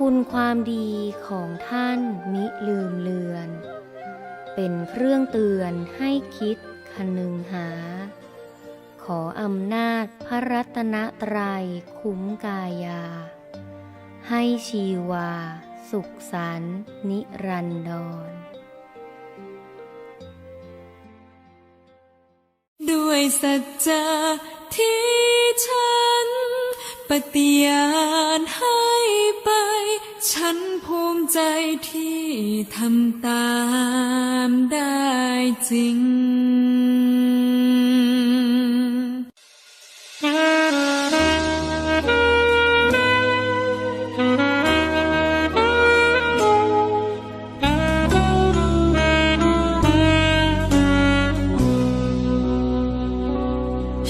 คุณความดีของท่านมิลืมเลือน เป็นเครื่องเตือนให้คิดคนึงหา ขออำนาจพระรัตนตรัยคุ้มกายา ให้ชีวา สุขสันนิรันดร ด้วยสัจจะที่ฉันปฏิญาณให้ไป ฉันภูมิใจที่ทำตามได้จริง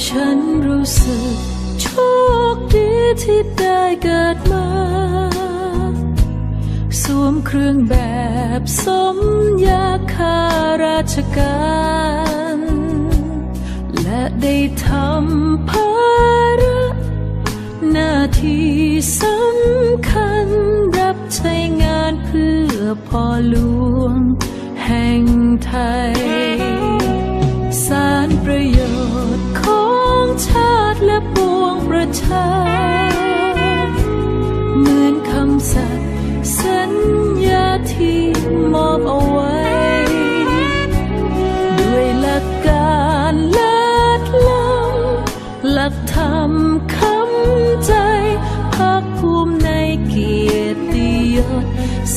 ฉันรู้สึกโชคดีที่ได้เกิดมา วมเครื่องแบบสมยาคาราชการ และได้ทำภาระหน้าที่สำคัญรับใช้งานเพื่อพ่อหลวงแห่งไทย สารประโยชน์ของชาติและปวงประชา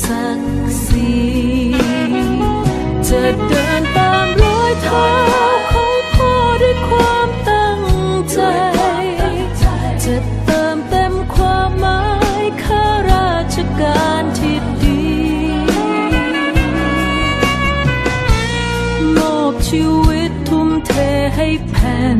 ศักดิ์ศรีจะเดินตามรอยเท้าของพ่อด้วยความตั้งใจ จะเติมเต็มความหมายข้าราชการที่ดีมอบชีวิตทุ่มเทให้แผ่น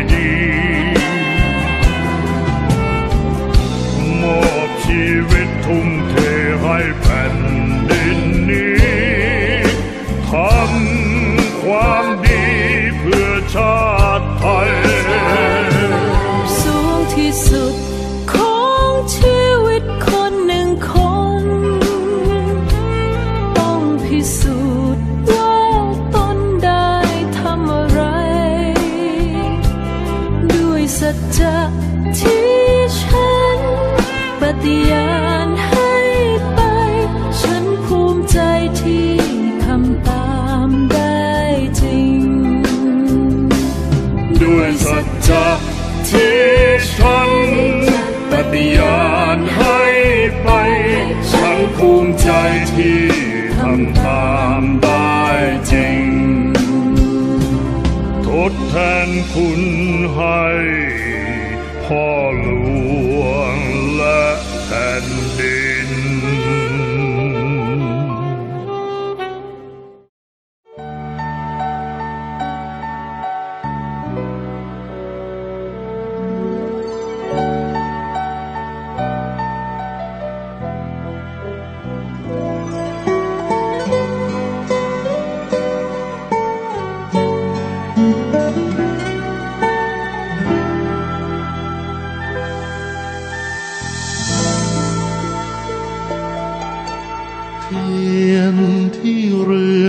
ะที่ฉันปฏิญาณให้ไป ฉันภูมิใจที่ทำตามได้จริง ทดแทนคุณให้พ่อลว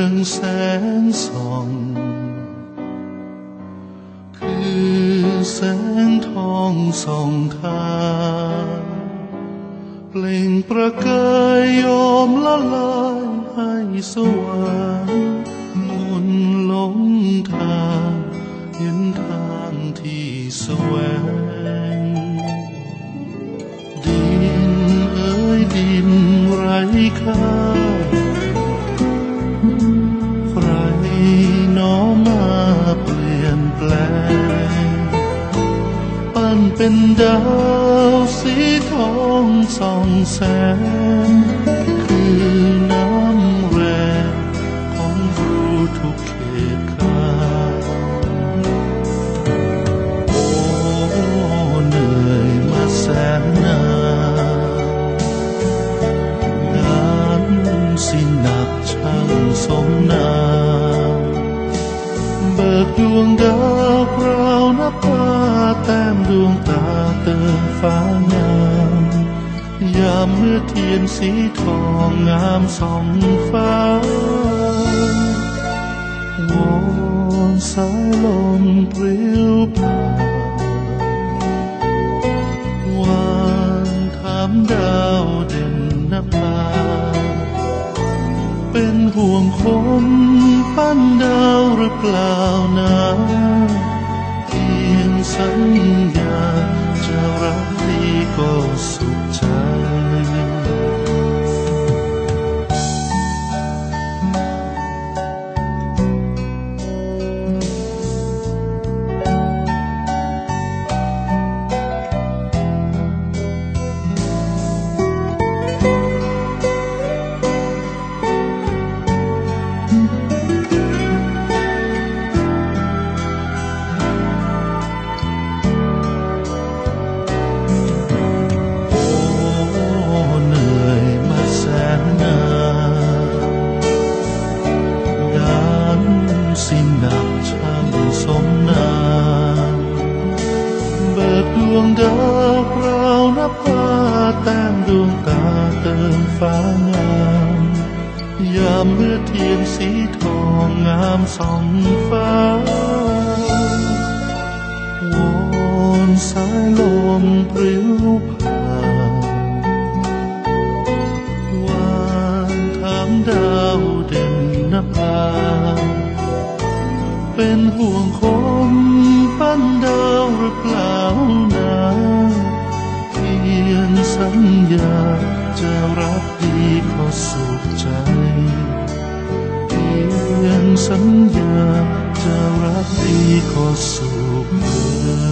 รืองแสงส่อง คือแสงทองส่องทางเปล่งประกายโยมละลายให้สว่างมุนหลงทางเห็นทางที่แสวง ดินเอ้ยดินไรค่า เป็นดาวสีทองส่องแสง คือน้ำแรงของรูทุกเขตขาโอ้เหนื่อยมาแสนนานงานสิหนักช่างสมนาเบิกดวงดาวพราวนับ แต้มดวงตาเติมฟ้างามยามเมื่อเทียนสีทองงามส่องฟ้าวอนสายลมปลิวผ่านวานถามดาวเด่นนภาเป็นห่วงคนปั้นดาวหรือเปล่านะ สัญญาจะรักดีก็สุ งดาวพราวนับฟ้าแต้มดวงตาเติมฟ้างามยามเมื่อเทียนสีทองงามส่องฟ้าวอนสายลมปลิวผ่านวานถามดาวเด่นนภาเป็นห่วงคนปั้นดาวหรือเปล่า สัญญาจะรักดีขอสุขใจเพียงสัญญาจะรักดีขอสุขใจ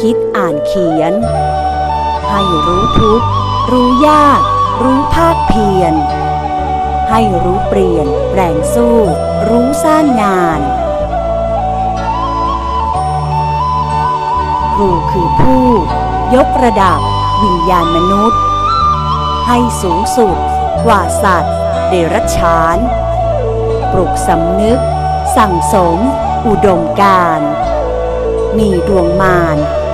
คิดอ่านเขียน ให้รู้ทุกรู้ยาก รู้ภาคเพียร ให้รู้เปลี่ยนแปลงสู้ รู้สร้างงานครูคือผู้ ยกระดับ วิญญาณมนุษย์ ให้สูงสุด กว่าสัตว์ เดรัจฉาน ปลุกสำนึก สั่งสม อุดมการมีดวงมาร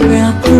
า